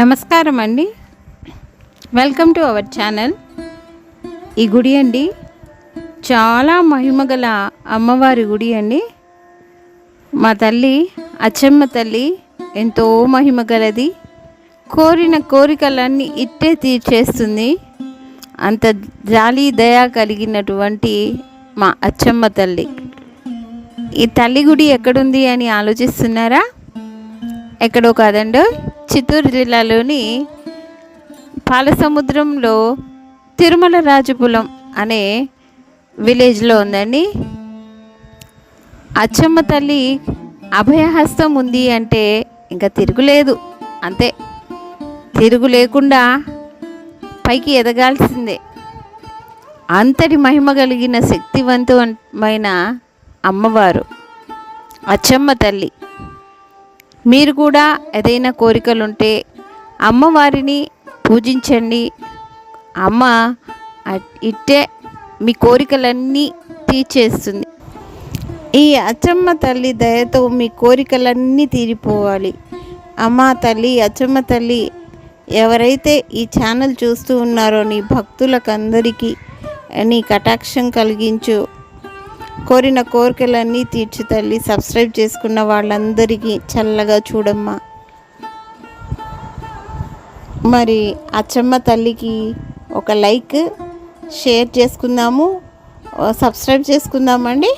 నమస్కారం అండి. Welcome to our channel ఈ గుడి అండి చాలా మహిమగల అమ్మవారి గుడి అండి. మా తల్లి అచ్చమ్మ తల్లి ఎంతో మహిమగలది కోరిన కోరికలన్నీ ఇట్టే తీర్చేస్తుంది. అంత జాలి దయ కలిగినటువంటి మా అచ్చమ్మ తల్లి. ఈ తల్లి గుడి ఎక్కడుంది అని ఆలోచిస్తున్నారా? ఎక్కడో కాదండి చిత్తూరు జిల్లాలోని పాలసముద్రంలో తిరుమల రాజపులం అనే విలేజ్లో ఉందండి. అచ్చమ్మ తల్లి అభయహస్తం ఉంది అంటే ఇంకా తిరుగులేదు అంతే. తిరుగు లేకుండా పైకి ఎదగాల్సిందే. అంతటి మహిమ కలిగిన శక్తివంతమైన అమ్మవారు అచ్చమ్మ తల్లి. మీరు కూడా ఏదైనా కోరికలుంటే అమ్మవారిని పూజించండి. అమ్మ ఇట్టే మీ కోరికలన్నీ తీర్చేస్తుంది. ఈ అచ్చమ్మ తల్లి దయతో మీ కోరికలన్నీ తీరిపోవాలి. అమ్మ తల్లి అచ్చమ్మ తల్లి ఎవరైతే ఈ ఛానల్ చూస్తూ ఉన్నారో నీ భక్తులకందరికీ నీ కటాక్షం కలిగించు. కోరిన కోరికలన్నీ తీర్చు తల్లి సబ్స్క్రైబ్ చేసుకున్న వాళ్ళందరికీ చల్లగా చూడమ్మా. మరి అచ్చమ్మ తల్లికి ఒక లైక్ షేర్ చేసుకుందాము. సబ్స్క్రైబ్ చేసుకుందామండి.